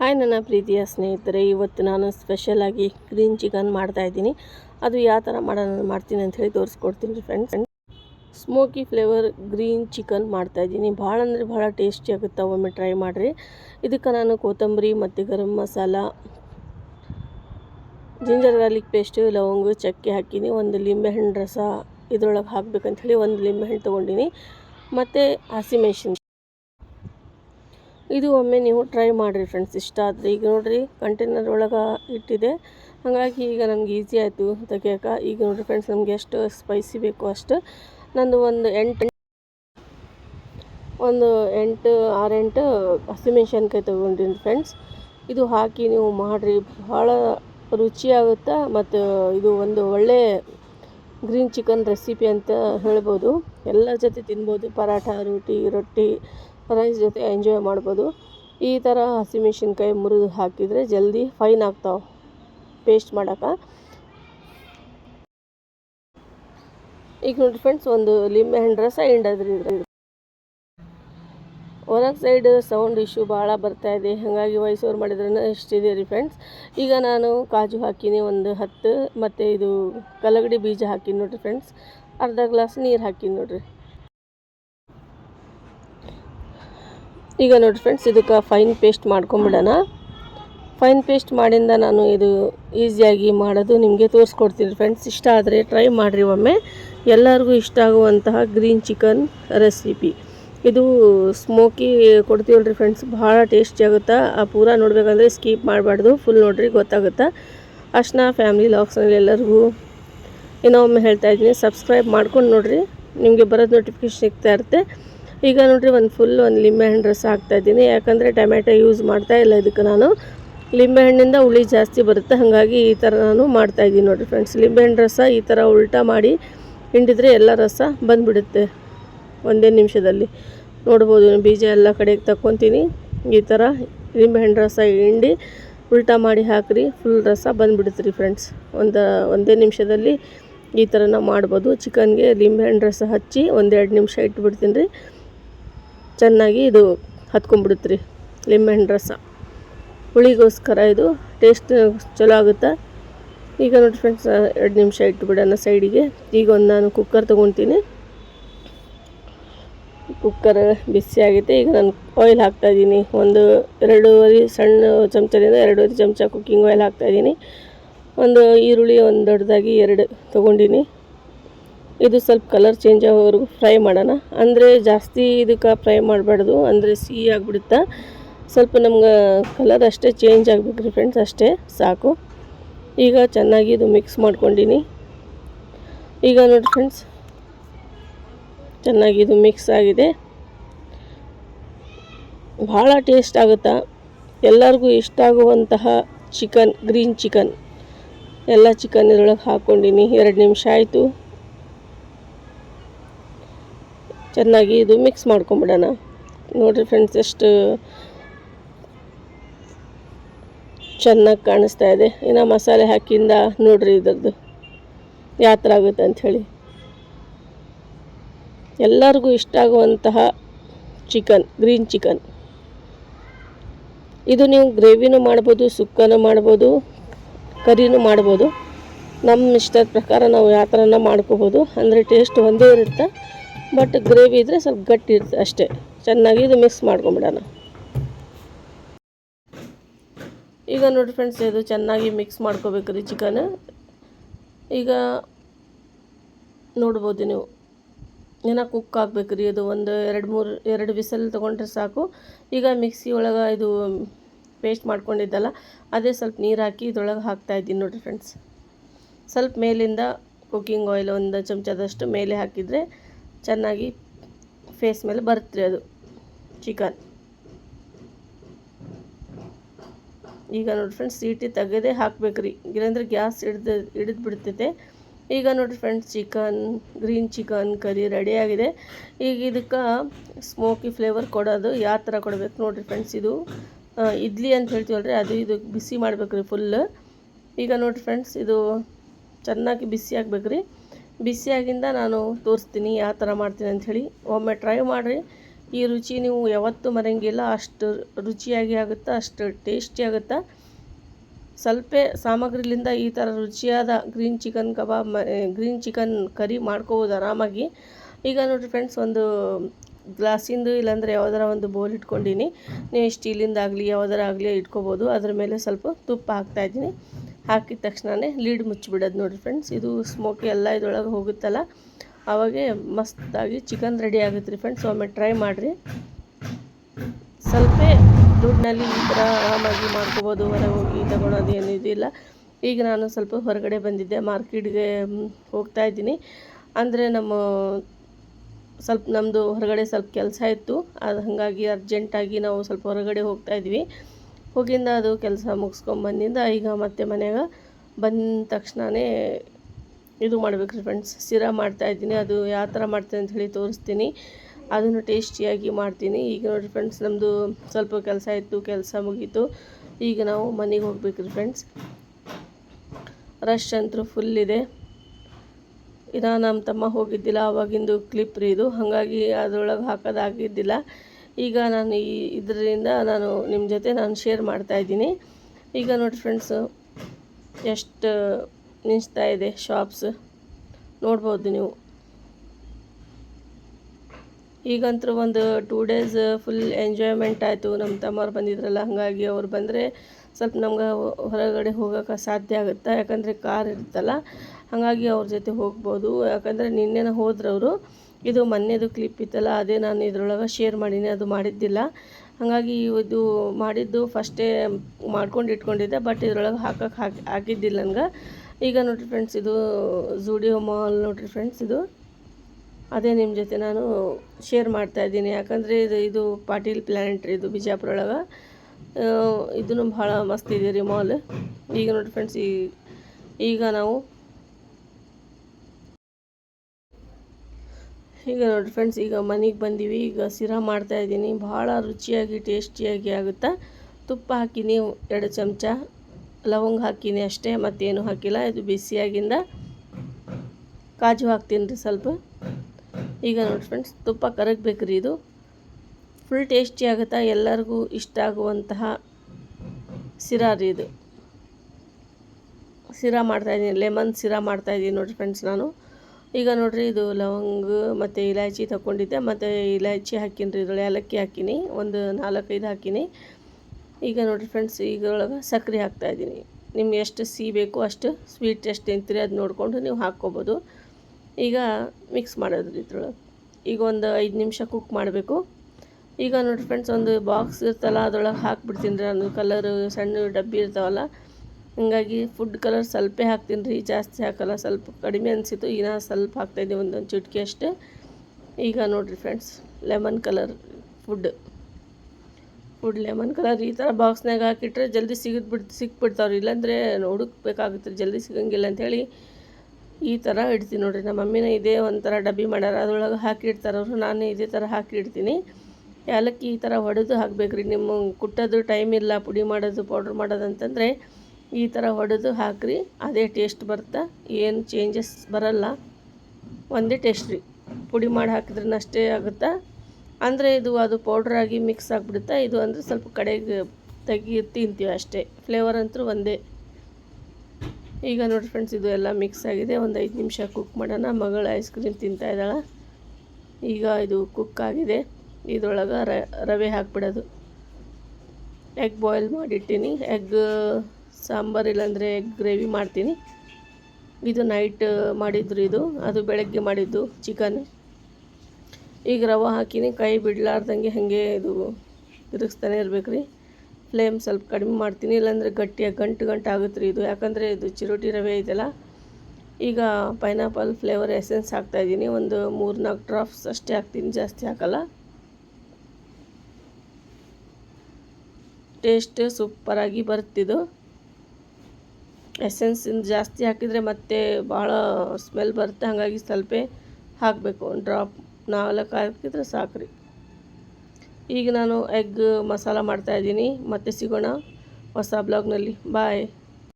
Hi ನನ್ನ ಪ್ರೀತಿಯ ಸ್ನೇಹಿತರೆ, ಇವತ್ತು ನಾನು ಸ್ಪೆಷಲಾಗಿ ಗ್ರೀನ್ ಚಿಕನ್ ಮಾಡ್ತಾಯಿದ್ದೀನಿ ಅದು ಯಾವ ಥರ ಮಾಡೋಣ ಮಾಡ್ತೀನಿ ಅಂತ ಹೇಳಿ ತೋರಿಸ್ಕೊಡ್ತೀನಿ friends smoky flavour green chicken ಮಾಡ್ತಾಯಿದ್ದೀನಿ ಭಾಳ ಅಂದರೆ ಭಾಳ ಟೇಸ್ಟಿ ಆಗುತ್ತೆ, ಒಮ್ಮೆ ಟ್ರೈ ಮಾಡಿರಿ. ಇದಕ್ಕೆ ನಾನು ಕೊತ್ತಂಬರಿ ಮತ್ತು garam masala ginger garlic paste ಲವಂಗ, ಚಕ್ಕೆ ಹಾಕಿದ್ದೀನಿ. ಒಂದು ಲಿಂಬೆಹಣ್ಣು ರಸ ಇದ್ರೊಳಗೆ ಹಾಕಬೇಕಂತ ಹೇಳಿ ಒಂದು ಲಿಂಬೆಹಣ್ಣು ತೊಗೊಂಡಿನಿ ಮತ್ತು ಹಸಿಮೆಣ್ಸಿನ ಇದು ಒಮ್ಮೆ ನೀವು ಟ್ರೈ ಮಾಡಿರಿ ಫ್ರೆಂಡ್ಸ್ ಇಷ್ಟ ಆದರೆ ಈಗ ನೋಡಿರಿ ಕಂಟೈನರ್ ಒಳಗೆ ಇಟ್ಟಿದೆ. ಹಾಗಾಗಿ ಈಗ ನಮ್ಗೆ ಈಸಿ ಆಯಿತು ತೆಗಿಯೋಕೆ ಈಗ ನೋಡಿರಿ ಫ್ರೆಂಡ್ಸ್ ನಮ್ಗೆ ಎಷ್ಟು ಸ್ಪೈಸಿ ಬೇಕು ಅಷ್ಟು. ನಂದು ಒಂದು ಎಂಟು ಒಂದು ಎಂಟು, ಆರೆಂಟು ಹಸಿಮೆಣ್ಸಿನ್ಕಾಯಿ ತೊಗೊಂಡಿನಿ ಫ್ರೆಂಡ್ಸ್ ಇದು ಹಾಕಿ ನೀವು ಮಾಡಿರಿ ಭಾಳ ರುಚಿಯಾಗುತ್ತೆ ಮತ್ತು ಇದು ಒಂದು ಒಳ್ಳೆ ಗ್ರೀನ್ ಚಿಕನ್ ರೆಸಿಪಿ ಅಂತ ಹೇಳ್ಬೋದು. ಎಲ್ಲ ಜೊತೆ ತಿನ್ಬೋದು, ಪರಾಠ, ರೋಟಿ, ರೊಟ್ಟಿ ರೈಸ್ ಜೊತೆ ಎಂಜಾಯ್ ಮಾಡ್ಬೋದು. ಈ ಥರ ಹಸಿಮೆಣ್ಸಿನ್ಕಾಯಿ ಮುರಿದು ಹಾಕಿದರೆ ಜಲ್ದಿ ಫೈನ್ ಆಗ್ತಾವೆ. ಪೇಸ್ಟ್ ಮಾಡೋಕೆ. ಈಗ ನೋಡಿ ಫ್ರೆಂಡ್ಸ್ ಒಂದು ಲಿಂಬೆಹಣ್ಣು ರಸ ಹಿಂಡದ್ರಿ ಹೊರಗೆ ಸೈಡ್ ಸೌಂಡ್ ಇಶ್ಯೂ ಭಾಳ ಬರ್ತಾ ಇದೆ. ಹಾಗಾಗಿ ವಾಯ್ಸ್ ಓವರ್ ಮಾಡಿದ್ರೆ ಇಷ್ಟಿದೆ ರೀ ಫ್ರೆಂಡ್ಸ್ ಈಗ ನಾನು ಕಾಜು ಹಾಕಿನಿ, ಒಂದು ಹತ್ತು, ಮತ್ತು ಇದು ಕಲಗಡಿ ಬೀಜ ಹಾಕೀನಿ ನೋಡಿರಿ ಫ್ರೆಂಡ್ಸ್ ಅರ್ಧ ಗ್ಲಾಸ್ ನೀರು ಹಾಕೀನಿ ನೋಡಿರಿ. ಈಗ ನೋಡಿ ಫ್ರೆಂಡ್ಸ್ ಇದಕ್ಕೆ ಫೈನ್ ಪೇಸ್ಟ್ ಮಾಡ್ಕೊಂಬಿಡೋಣ. ಫೈನ್ ಪೇಸ್ಟ್ ಮಾಡಿಂದ ನಾನು ಇದು ಈಸಿಯಾಗಿ ಮಾಡೋದು ನಿಮಗೆ ತೋರಿಸ್ಕೊಡ್ತೀನಿ ಫ್ರೆಂಡ್ಸ್ ಇಷ್ಟ ಆದರೆ ಟ್ರೈ ಮಾಡಿರಿ ಒಮ್ಮೆ. ಎಲ್ಲರಿಗೂ ಇಷ್ಟ ಆಗುವಂತಹ ಗ್ರೀನ್ ಚಿಕನ್ ರೆಸಿಪಿ ಇದು ಸ್ಮೋಕಿ ಕೊಡ್ತೀವಲ್ರಿ ಫ್ರೆಂಡ್ಸ್ ಭಾಳ ಟೇಸ್ಟಿ ಆಗುತ್ತೆ? ಆ ಪೂರ ನೋಡಬೇಕಂದ್ರೆ ಸ್ಕೀಪ್ ಮಾಡಬಾರ್ದು ಫುಲ್ ನೋಡ್ರಿ ಗೊತ್ತಾಗುತ್ತೆ? ಅಷ್ಟನ್ನ ಫ್ಯಾಮಿಲಿ ಲಾಕ್ಸ್ನಲ್ಲಿ ಎಲ್ಲರಿಗೂ ಇನ್ನೊಮ್ಮೆ ಹೇಳ್ತಾ ಇದ್ದೀನಿ ಸಬ್ಸ್ಕ್ರೈಬ್ ಮಾಡ್ಕೊಂಡು ನೋಡಿರಿ, ನಿಮಗೆ ಬರೋದು ನೋಟಿಫಿಕೇಶನ್ ಸಿಗ್ತಾ ಇರುತ್ತೆ. ಈಗ ನೋಡಿರಿ ಒಂದು ಫುಲ್ ಒಂದು ಲಿಂಬೆಹಣ್ಣು ರಸ ಹಾಕ್ತಾಯಿದ್ದೀನಿ ಯಾಕಂದರೆ ಟೊಮೆಟೊ ಯೂಸ್ ಮಾಡ್ತಾ ಇಲ್ಲ ಇದಕ್ಕೆ ನಾನು. ಲಿಂಬೆಹಣ್ಣಿಂದ ಹುಳಿ ಜಾಸ್ತಿ ಬರುತ್ತೆ. ಹಾಗಾಗಿ ಈ ಥರ ನಾನು ಮಾಡ್ತಾಯಿದ್ದೀನಿ ನೋಡಿರಿ ಫ್ರೆಂಡ್ಸ್ ಲಿಂಬೆಹಣ್ಣು ರಸ ಈ ಥರ ಉಲ್ಟಾ ಮಾಡಿ ಹಿಂಡಿದ್ರೆ ಎಲ್ಲ ರಸ ಬಂದುಬಿಡುತ್ತೆ ಒಂದೇ ನಿಮಿಷದಲ್ಲಿ. ನೋಡ್ಬೋದು, ಬೀಜ ಎಲ್ಲ ಕಡೆಗೆ ತಕ್ಕೊತೀನಿ. ಈ ಥರ ಲಿಂಬೆಹಣ್ಣು ರಸ ಹಿಂಡಿ ಉಲ್ಟಾ ಮಾಡಿ ಹಾಕಿರಿ. ಫುಲ್ ರಸ ಬಂದುಬಿಡುತ್ತೆ ರೀ ಫ್ರೆಂಡ್ಸ್ ಒಂದು, ಒಂದೇ ನಿಮಿಷದಲ್ಲಿ ಈ ಥರ ನಾವು ಮಾಡ್ಬೋದು. ಚಿಕನ್ಗೆ ಲಿಂಬೆಹಣ್ಣು ರಸ ಹಚ್ಚಿ ಒಂದೆರಡು ನಿಮಿಷ ಇಟ್ಬಿಡ್ತೀನಿ ರೀ. ಚೆನ್ನಾಗಿ ಇದು ಹತ್ಕೊಂಡ್ಬಿಡುತ್ತೆ ರೀ ಲಿಂಬೆಹಣ್ಣು ರಸ. ಹುಳಿಗೋಸ್ಕರ ಇದು ಟೇಸ್ಟ್ ಚಲೋ ಆಗುತ್ತೆ. ಈಗ ನೋಡಿ ಫ್ರೆಂಡ್ಸ್ ಎರಡು ನಿಮಿಷ ಇಟ್ಬಿಡೋಣ ಸೈಡಿಗೆ. ಈಗ ಒಂದು ನಾನು ಕುಕ್ಕರ್ ತೊಗೊತೀನಿ. ಕುಕ್ಕರ್ ಬಿಸಿ ಆಗೈತೆ ಈಗ ನಾನು ಆಯಿಲ್ ಹಾಕ್ತಾಯಿದ್ದೀನಿ ಒಂದು ಎರಡೂವರೆ ಸಣ್ಣ ಚಮಚದಿಂದ ಎರಡೂವರೆ ಚಮಚ ಕುಕ್ಕಿಂಗ್ ಆಯಿಲ್ ಹಾಕ್ತಾಯಿದ್ದೀನಿ ಒಂದು ಈರುಳ್ಳಿ ಒಂದು ದೊಡ್ಡದಾಗಿ ಎರಡು ತೊಗೊಂಡಿನಿ. ಇದು ಸ್ವಲ್ಪ ಕಲರ್ ಚೇಂಜ್ ಆಗೋವರೆಗೂ ಫ್ರೈ ಮಾಡೋಣ. ಅಂದರೆ ಜಾಸ್ತಿ ಇದಕ್ಕೆ ಫ್ರೈ ಮಾಡಬಾರ್ದು, ಅಂದರೆ ಸಿಹಿ ಆಗಿಬಿಡುತ್ತೆ? ಸ್ವಲ್ಪ ನಮ್ಗೆ ಕಲರ್ ಅಷ್ಟೇ ಚೇಂಜ್ ಆಗಬೇಕು ರೀ ಫ್ರೆಂಡ್ಸ್ ಅಷ್ಟೇ ಸಾಕು. ಈಗ ಚೆನ್ನಾಗಿ ಇದು ಮಿಕ್ಸ್ ಮಾಡ್ಕೊಂಡಿನಿ. ಈಗ ನೋಡಿ ಫ್ರೆಂಡ್ಸ್ ಚೆನ್ನಾಗಿ ಇದು ಮಿಕ್ಸ್ ಆಗಿದೆ. ಭಾಳ ಟೇಸ್ಟ್ ಆಗುತ್ತಾ? ಎಲ್ಲರಿಗೂ ಇಷ್ಟ ಆಗುವಂತಹ ಚಿಕನ್ ಗ್ರೀನ್ ಚಿಕನ್ ಎಲ್ಲ ಚಿಕನ್ ಇದ್ರೊಳಗೆ ಹಾಕ್ಕೊಂಡಿನಿ ಎರಡು ನಿಮಿಷ ಆಯಿತು. ಚೆನ್ನಾಗಿ ಇದು ಮಿಕ್ಸ್ ಮಾಡ್ಕೊಂಬಿಡೋಣ. ನೋಡಿರಿ ಫ್ರೆಂಡ್ಸ್ ಎಷ್ಟು ಚೆನ್ನಾಗಿ ಕಾಣಿಸ್ತಾ ಇದೆ. ಇನ್ನು ಮಸಾಲೆ ಹಾಕಿಂದ ನೋಡಿರಿ ಇದ್ರದ್ದು ಯಾವ ಥರ ಆಗುತ್ತೆ ಅಂಥೇಳಿ ಎಲ್ಲರಿಗೂ ಇಷ್ಟ ಆಗುವಂತಹ ಚಿಕನ್ ಗ್ರೀನ್ ಚಿಕನ್ ಇದು ನೀವು ಗ್ರೇವಿನೂ ಮಾಡ್ಬೋದು, ಸುಕ್ಕನೂ ಮಾಡ್ಬೋದು ಕರಿನೂ ಮಾಡ್ಬೋದು. ನಮ್ಮ ಇಷ್ಟದ ಪ್ರಕಾರ ನಾವು ಯಾವ ಥರನ ಮಾಡ್ಕೋಬೋದು. ಅಂದರೆ ಟೇಸ್ಟ್ ಒಂದೇ ಇರುತ್ತೆ. ಬಟ್ ಗ್ರೇವಿ ಇದ್ದರೆ ಸ್ವಲ್ಪ ಗಟ್ಟಿ ಇರುತ್ತೆ ಅಷ್ಟೇ. ಚೆನ್ನಾಗಿ ಇದು ಮಿಕ್ಸ್ ಮಾಡ್ಕೊಂಬಿಡೋಣ. ಈಗ ನೋಡಿ ಫ್ರೆಂಡ್ಸ್ ಇದು ಚೆನ್ನಾಗಿ ಮಿಕ್ಸ್ ಮಾಡ್ಕೋಬೇಕು ರೀ ಚಿಕನ್ ಈಗ ನೋಡ್ಬೋದು ನೀವು. ಏನೋ ಕುಕ್ ಆಗ್ಬೇಕು ರೀ? ಅದು ಒಂದು ಎರಡು ಮೂರು, ಎರಡು ಬಿಸಲ್ ತೊಗೊಂಡ್ರೆ ಸಾಕು. ಈಗ ಮಿಕ್ಸಿ ಒಳಗೆ ಇದು ಪೇಸ್ಟ್ ಮಾಡ್ಕೊಂಡಿದ್ದಲ್ಲ, ಅದೇ ಸ್ವಲ್ಪ ನೀರು ಹಾಕಿ ಹಾಕ್ತಾ ಹಾಕ್ತಾಯಿದ್ದೀನಿ ನೋಡಿರಿ ಫ್ರೆಂಡ್ಸ್ ಸ್ವಲ್ಪ ಮೇಲಿಂದ ಕುಕ್ಕಿಂಗ್ ಆಯಿಲ್ ಒಂದು ಚಮಚದಷ್ಟು ಮೇಲೆ ಹಾಕಿದರೆ ಚೆನ್ನಾಗಿ ಫೇಸ್ ಮೇಲೆ ಬರುತ್ತೆ ಅದು, ಚಿಕನ್. ಈಗ ನೋಡಿ ಫ್ರೆಂಡ್ಸ್ ಸೀಟಿ ತೆಗೆದೇ ಹಾಕ್ಬೇಕು ರೀ ಇಲ್ಲಾಂದ್ರೆ ಗ್ಯಾಸ್ ಹಿಡ್ದು, ಹಿಡಿದು ಬಿಡ್ತೈತೆ. ಈಗ ನೋಡಿರಿ friends chicken green chicken curry ರೆಡಿಯಾಗಿದೆ ಈಗ ಇದಕ್ಕೆ ಸ್ಮೋಕಿ ಫ್ಲೇವರ್ ಕೊಡೋದು ಯಾವ ಥರ ಕೊಡಬೇಕು ನೋಡಿರಿ ಫ್ರೆಂಡ್ಸ್ ಇದು ಇಡ್ಲಿ ಅಂತ ಹೇಳ್ತೀವಲ್ರಿ, ಅದು ಇದು ಬಿಸಿ ಮಾಡ್ಬೇಕು ರೀ ಫುಲ್ ಈಗ ನೋಡಿರಿ ಫ್ರೆಂಡ್ಸ್ ಇದು ಚೆನ್ನಾಗಿ ಬಿಸಿ ಆಗ್ಬೇಕು ರೀ ಬಿಸಿಯಾಗಿಂದ ನಾನು ತೋರಿಸ್ತೀನಿ ಯಾವ ಥರ ಮಾಡ್ತೀನಿ ಅಂಥೇಳಿ. ಒಮ್ಮೆ ಟ್ರೈ ಮಾಡಿರಿ. ಈ ರುಚಿ ನೀವು ಯಾವತ್ತೂ ಮರೆಯಂಗಿಲ್ಲ. ಅಷ್ಟು ರುಚಿಯಾಗಿ ಆಗುತ್ತೆ, ಅಷ್ಟು ಟೇಸ್ಟಿ ಆಗುತ್ತೆ. ಸ್ವಲ್ಪ ಸಾಮಗ್ರಿಲಿಂದ ಈ ಥರ ರುಚಿಯಾದ green chicken kebab green chicken curry ಮಾಡ್ಕೋಬೋದು ಆರಾಮಾಗಿ. ಈಗ ನೋಡಿರಿ ಫ್ರೆಂಡ್ಸ್ ಒಂದು ಗ್ಲಾಸಿಂದು ಇಲ್ಲಾಂದರೆ ಯಾವ್ದಾರ ಒಂದು ಬೋಲ್ ಇಟ್ಕೊಂಡಿನಿ. ನೀವು ಸ್ಟೀಲಿಂದಾಗಲಿ ಯಾವ್ದಾರ ಆಗಲಿ ಇಟ್ಕೋಬೋದು. ಅದ್ರ ಮೇಲೆ ಸ್ವಲ್ಪ ತುಪ್ಪ ಹಾಕ್ತಾಯಿದ್ದೀನಿ ಹಾಕಿದ ತಕ್ಷಣವೇ ಲೀಡ್ ಮುಚ್ಚಿಬಿಡೋದು ನೋಡಿರಿ ಫ್ರೆಂಡ್ಸ್ ಇದು ಸ್ಮೋಕ್ ಎಲ್ಲ ಇದ್ರೊಳಗೆ ಹೋಗುತ್ತಲ್ಲ, ಅವಾಗೆ ಮಸ್ತಾಗಿ ಚಿಕನ್ ರೆಡಿ ಆಗುತ್ತೆ ರೀ ಫ್ರೆಂಡ್ಸ್ ಒಮ್ಮೆ ಟ್ರೈ ಮಾಡಿರಿ. ಸ್ವಲ್ಪ ದುಡ್ಡಿನಲ್ಲಿ ಈ ಥರ ಆರಾಮಾಗಿ ಮಾಡ್ಕೋಬೋದು, ಹೊರಗೆ ಹೋಗಿ ತಗೊಳೋದು ಏನು ಇದಿಲ್ಲ ಈಗ ನಾನು ಸ್ವಲ್ಪ ಹೊರಗಡೆ ಬಂದಿದ್ದೆ, ಮಾರ್ಕೆಟ್ಗೆ ಹೋಗ್ತಾ ಇದ್ದೀನಿ. ಅಂದರೆ ನಮ್ಮ ಸ್ವಲ್ಪ ನಮ್ಮದು ಹೊರಗಡೆ ಸ್ವಲ್ಪ ಕೆಲಸ ಇತ್ತು, ಅದು ಹಾಗಾಗಿ ಅರ್ಜೆಂಟಾಗಿ ನಾವು ಸ್ವಲ್ಪ ಹೊರಗಡೆ ಹೋಗ್ತಾ ಇದ್ವಿ. ಹೋಗಿಂದ ಅದು ಕೆಲಸ ಮುಗಿಸ್ಕೊಂಬಂದಿಂದ ಈಗ ಮತ್ತೆ ಮನೆಯಾಗ ಬಂದ ತಕ್ಷಣವೇ ಇದು ಮಾಡ್ಬೇಕು ಫ್ರೆಂಡ್ಸ್ ಸಿರಾ ಮಾಡ್ತಾಯಿದ್ದೀನಿ ಅದು ಯಾವ ಥರ ಮಾಡ್ತೀನಿ ಅಂತ ಹೇಳಿ ತೋರಿಸ್ತೀನಿ. ಅದನ್ನು ಟೇಸ್ಟಿಯಾಗಿ ಮಾಡ್ತೀನಿ. ಈಗ ನೋಡಿರಿ ಫ್ರೆಂಡ್ಸ್ ನಮ್ಮದು ಸ್ವಲ್ಪ ಕೆಲಸ ಇತ್ತು, ಕೆಲಸ ಮುಗೀತು. ಈಗ ನಾವು ಮನೆಗೆ ಹೋಗ್ಬೇಕು ಫ್ರೆಂಡ್ಸ್ ರಶ್ ಅಂತೂ ಫುಲ್ ಇದೆ. ಇನ್ನು ನಮ್ಮ ತಮ್ಮ ಹೋಗಿದ್ದಿಲ್ಲ. ಆವಾಗಿಂದು ಕ್ಲಿಪ್ ರೀ ಇದು. ಹಾಗಾಗಿ ಅದರೊಳಗೆ ಹಾಕೋದಾಗಿದ್ದಿಲ್ಲ. ಈಗ ನಾನು ಈ ಇದರಿಂದ ನಾನು ನಿಮ್ಮ ಜೊತೆ ನಾನು ಶೇರ್ ಮಾಡ್ತಾಯಿದ್ದೀನಿ ಈಗ ನೋಡಿ ಫ್ರೆಂಡ್ಸು ಎಷ್ಟು ನಿಂಚ್ತಾ ಇದೆ ಶಾಪ್ಸ್ ನೋಡ್ಬೋದು ನೀವು. ಈಗಂತೂ ಒಂದು ಟೂ ಡೇಸ್ ಫುಲ್ ಎಂಜಾಯ್ಮೆಂಟ್ ಆಯಿತು. ನಮ್ಮ ತಮ್ಮವ್ರು ಬಂದಿದ್ರಲ್ಲ, ಹಾಗಾಗಿ ಅವ್ರು ಬಂದರೆ ಸ್ವಲ್ಪ ನಮ್ಗೆ ಹೊರಗಡೆ ಹೋಗೋಕೆ ಸಾಧ್ಯ ಆಗುತ್ತೆ? ಯಾಕಂದರೆ ಕಾರ್ ಇರುತ್ತಲ್ಲ, ಹಾಗಾಗಿ ಅವ್ರ ಜೊತೆ ಹೋಗ್ಬೋದು. ಯಾಕಂದರೆ ನಿನ್ನೆನ ಹೋದ್ರವರು ಇದು ಮೊನ್ನೆದು ಕ್ಲಿಪ್ ಇತ್ತಲ್ಲ, ಅದೇ ನಾನು ಇದ್ರೊಳಗೆ ಶೇರ್ ಮಾಡೀನಿ, ಅದು ಮಾಡಿದ್ದಿಲ್ಲ. ಹಾಗಾಗಿ ಇದು ಮಾಡಿದ್ದು ಫಸ್ಟೇ ಮಾಡ್ಕೊಂಡು ಇಟ್ಕೊಂಡಿದ್ದೆ ಬಟ್ ಇದ್ರೊಳಗೆ ಹಾಕಕ್ಕೆ ಹಾಕಿ, ಹಾಕಿದ್ದಿಲ್ಲ ನನಗೆ. ಈಗ ನೋಡಿರಿ ಫ್ರೆಂಡ್ಸ್ ಇದು ಝೂಡಿಯೋ ಮಾಲ್ ನೋಡಿರಿ ಫ್ರೆಂಡ್ಸ್ ಇದು. ಅದೇ ನಿಮ್ಮ ಜೊತೆ ನಾನು ಶೇರ್ ಮಾಡ್ತಾಯಿದ್ದೀನಿ ಯಾಕಂದರೆ ಇದು ಇದು ಪಾಟೀಲ್ ಪ್ಲ್ಯಾನೆಟ್ ಇದು ಬಿಜಾಪುರ ಒಳಗೆ ಇದೂ ಭಾಳ ಮಸ್ತ್ ಇದೆ ರೀ ಮಾಲ್ ಈಗ ನೋಡಿ ಫ್ರೆಂಡ್ಸ್ ಈ, ಈಗ ನಾವು ಈಗ ನೋಡಿ ಫ್ರೆಂಡ್ಸ್ ಈಗ ಮನೆಗೆ ಬಂದೀವಿ, ಈಗ ಸಿರಾ ಮಾಡ್ತಾಯಿದ್ದೀನಿ ಭಾಳ ರುಚಿಯಾಗಿ, ಟೇಸ್ಟಿಯಾಗಿ ಆಗುತ್ತಾ? ತುಪ್ಪ ಹಾಕಿನಿ, ಎರಡು ಚಮಚ. ಲವಂಗ ಹಾಕಿನಿ ಅಷ್ಟೇ, ಮತ್ತೇನು ಹಾಕಿಲ್ಲ. ಇದು ಬಿಸಿಯಾಗಿಂದ ಕಾಜು ಹಾಕ್ತೀನಿ ರೀ ಸ್ವಲ್ಪ. ಈಗ ನೋಡಿ ಫ್ರೆಂಡ್ಸ್ ತುಪ್ಪ ಕರಗಬೇಕು ರೀ ಇದು. ಫುಲ್ ಟೇಸ್ಟಿ ಆಗುತ್ತಾ? ಎಲ್ಲರಿಗೂ ಇಷ್ಟ ಆಗುವಂತಹ ಸಿರಾ ರೀ ಇದು. ಸಿರಾ ಮಾಡ್ತಾಯಿದ್ದೀನಿ ಲೆಮನ್ ಸಿರಾ ಮಾಡ್ತಾಯಿದ್ದೀನಿ ನೋಡಿ ಫ್ರೆಂಡ್ಸ್ ನಾನು. ಈಗ ನೋಡಿರಿ ಇದು ಲವಂಗ ಮತ್ತು ಇಲಾಚಿ ತಗೊಂಡಿದ್ದೆ ಮತ್ತು ಇಲಾಚಿ ಹಾಕಿನಿ ರೀ, ಇದ್ರೊಳಗೆ ಏಲಕ್ಕಿ ಹಾಕಿನಿ, ಒಂದು ನಾಲ್ಕೈದು ಹಾಕಿನಿ. ಈಗ ನೋಡಿರಿ ಫ್ರೆಂಡ್ಸ್ ಈಗೊಳಗೆ ಸಕ್ಕರೆ ಹಾಕ್ತಾಯಿದ್ದೀನಿ ನಿಮ್ಗೆ ಎಷ್ಟು ಸಿಹಿ ಬೇಕು ಅಷ್ಟು ಸ್ವೀಟ್ ಎಷ್ಟು ತಿಂತೀರಿ, ಅದು ನೋಡಿಕೊಂಡು ನೀವು ಹಾಕ್ಕೊಬೋದು. ಈಗ ಮಿಕ್ಸ್ ಮಾಡೋದ್ರಿ ಇದ್ರೊಳಗೆ. ಈಗ ಒಂದು ಐದು ನಿಮಿಷ ಕುಕ್ ಮಾಡಬೇಕು. ಈಗ ನೋಡಿ ಫ್ರೆಂಡ್ಸ್ ಒಂದು ಬಾಕ್ಸ್ ಇರ್ತಲ್ಲ ಅದ್ರೊಳಗೆ ಹಾಕ್ಬಿಡ್ತೀನಿ ರೀ ನಾನು ಕಲರು ಸಣ್ಣ ಡಬ್ಬಿ ಇರ್ತಾವಲ್ಲ ಹಂಗಾಗಿ ಫುಡ್ ಕಲರ್ ಸ್ವಲ್ಪ ಹಾಕ್ತೀನಿ ರೀ, ಜಾಸ್ತಿ ಹಾಕಲ್ಲ, ಸ್ವಲ್ಪ ಕಡಿಮೆ ಅನಿಸಿತು ಈಗ ಸ್ವಲ್ಪ ಹಾಕ್ತಾಯಿದ್ದೆ ಒಂದೊಂದು ಚಿಟಿಕೆ ಅಷ್ಟೇ. ಈಗ ನೋಡಿರಿ friends lemon colour food food lemon colour ಈ ಥರ ಬಾಕ್ಸ್ನಾಗ ಹಾಕಿಟ್ರೆ ಜಲ್ದಿ ಸಿಗದ್ ಬಿಡ್ ಸಿಕ್ಬಿಡ್ತಾವ್ರಿ ಇಲ್ಲಾಂದರೆ ಹುಡುಕ್ಬೇಕಾಗುತ್ತೆ, ಜಲ್ದಿ ಸಿಗಂಗಿಲ್ಲ ಅಂಥೇಳಿ ಈ ಥರ ಇಡ್ತೀನಿ ನೋಡಿರಿ. ನಮ್ಮ ಮಮ್ಮಿನ ಇದೇ ಒಂಥರ ಡಬ್ಬಿ ಮಾಡ್ಯಾರ, ಅದ್ರೊಳಗೆ ಹಾಕಿ ಇಡ್ತಾರೆ ಅವರು, ನಾನು ಇದೇ ಥರ ಹಾಕಿ ಇಡ್ತೀನಿ. ಏಲಕ್ಕಿ ಈ ಥರ ಹೊಡೆದು ಹಾಕ್ಬೇಕ್ರಿ, ನಿಮ್ಮ ಕುಟ್ಟೋದು ಟೈಮ್ ಇಲ್ಲ, ಪುಡಿ ಮಾಡೋದು ಪೌಡ್ರ್ ಮಾಡೋದು ಅಂತಂದರೆ ಈ ಥರ ಹೊಡೆದು ಹಾಕ್ರಿ, ಅದೇ ಟೇಸ್ಟ್ ಬರ್ತಾ ಏನು ಚೇಂಜಸ್ ಬರಲ್ಲ. ಒಂದೇ ಟೇಸ್ಟ್ ರೀ. ಪುಡಿ ಮಾಡಿ ಹಾಕಿದ್ರೆ ಅಷ್ಟೇ ಆಗುತ್ತಾ? ಅಂದರೆ ಇದು ಅದು ಪೌಡ್ರಾಗಿ ಮಿಕ್ಸ್ ಆಗಿಬಿಡುತ್ತೆ? ಇದು ಅಂದರೆ ಸ್ವಲ್ಪ ಕಡೆಗೆ ತೆಗಿ ತಿಂತೀವಿ ಅಷ್ಟೇ. ಫ್ಲೇವರ್ ಅಂತೂ ಒಂದೇ. ಈಗ ನೋಡಿ ಫ್ರೆಂಡ್ಸ್ ಇದು ಎಲ್ಲ ಮಿಕ್ಸ್ ಆಗಿದೆ. ಒಂದು ಐದು ನಿಮಿಷ ಕುಕ್ ಮಾಡೋಣ. ಮಗಳು ಐಸ್ ಕ್ರೀಮ್ ತಿಂತಾ ಇದ್ದಾಳೆ. ಈಗ ಇದು ಕುಕ್ ಆಗಿದೆ. ಇದ್ರೊಳಗೆ ರವೆ ಹಾಕ್ಬಿಡೋದು. ಎಗ್ ಬಾಯ್ಲ್ ಮಾಡಿಟ್ಟಿನಿ. ಎಗ್ ಸಾಂಬಾರು ಇಲ್ಲಾಂದರೆ ಗ್ರೇವಿ ಮಾಡ್ತೀನಿ. ಇದು ನೈಟ್ ಮಾಡಿದ್ರು ಇದು. ಅದು ಬೆಳಗ್ಗೆ ಮಾಡಿದ್ದು ಚಿಕನ್ ಈಗ ರವೆ ಹಾಕಿನಿ. ಕೈ ಬಿಡಲಾರ್ದಂಗೆ ಹಾಗೆ ಇದು ತಿರುಗಿಸ್ತಾನೆ ಇರಬೇಕು ರೀ ಫ್ಲೇಮ್ ಸ್ವಲ್ಪ ಕಡಿಮೆ ಮಾಡ್ತೀನಿ. ಇಲ್ಲಾಂದರೆ ಗಟ್ಟಿಯಾಗಿ ಗಂಟು ಗಂಟು ಆಗುತ್ತೆ ರೀ ಇದು. ಯಾಕಂದರೆ ಇದು ಚಿರೋಟಿ ರವೆ ಇದೆಯಲ್ಲ ಈಗ ಪೈನಾಪಲ್ ಫ್ಲೇವರ್ ಎಸೆನ್ಸ್ ಹಾಕ್ತಾಯಿದ್ದೀನಿ ಒಂದು ಮೂರು ನಾಲ್ಕು ಡ್ರಾಪ್ಸ್ ಅಷ್ಟೇ ಹಾಕ್ತೀನಿ. ಜಾಸ್ತಿ ಹಾಕಲ್ಲ. ಟೇಸ್ಟ್ ಸೂಪರಾಗಿ ಬರುತ್ತಿದ್ದು ಎಸೆನ್ಸ್ ಜಾಸ್ತಿ ಹಾಕಿದರೆ ಮತ್ತೆ ಭಾಳ ಸ್ಮೆಲ್ ಬರುತ್ತೆ, ಹಾಗಾಗಿ ಸ್ವಲ್ಪ ಹಾಕಬೇಕು. ಒಂದು ಡ್ರಾಪ್ ನಾಲ್ಕು ಹಾಕಿದ್ರೆ ರೀ ಈಗ ನಾನು ಎಗ್ ಮಸಾಲ ಮಾಡ್ತಾಯಿದ್ದೀನಿ ಮತ್ತೆ ಸಿಗೋಣ ಹೊಸ ಬ್ಲಾಗ್ನಲ್ಲಿ. ಬಾಯ್.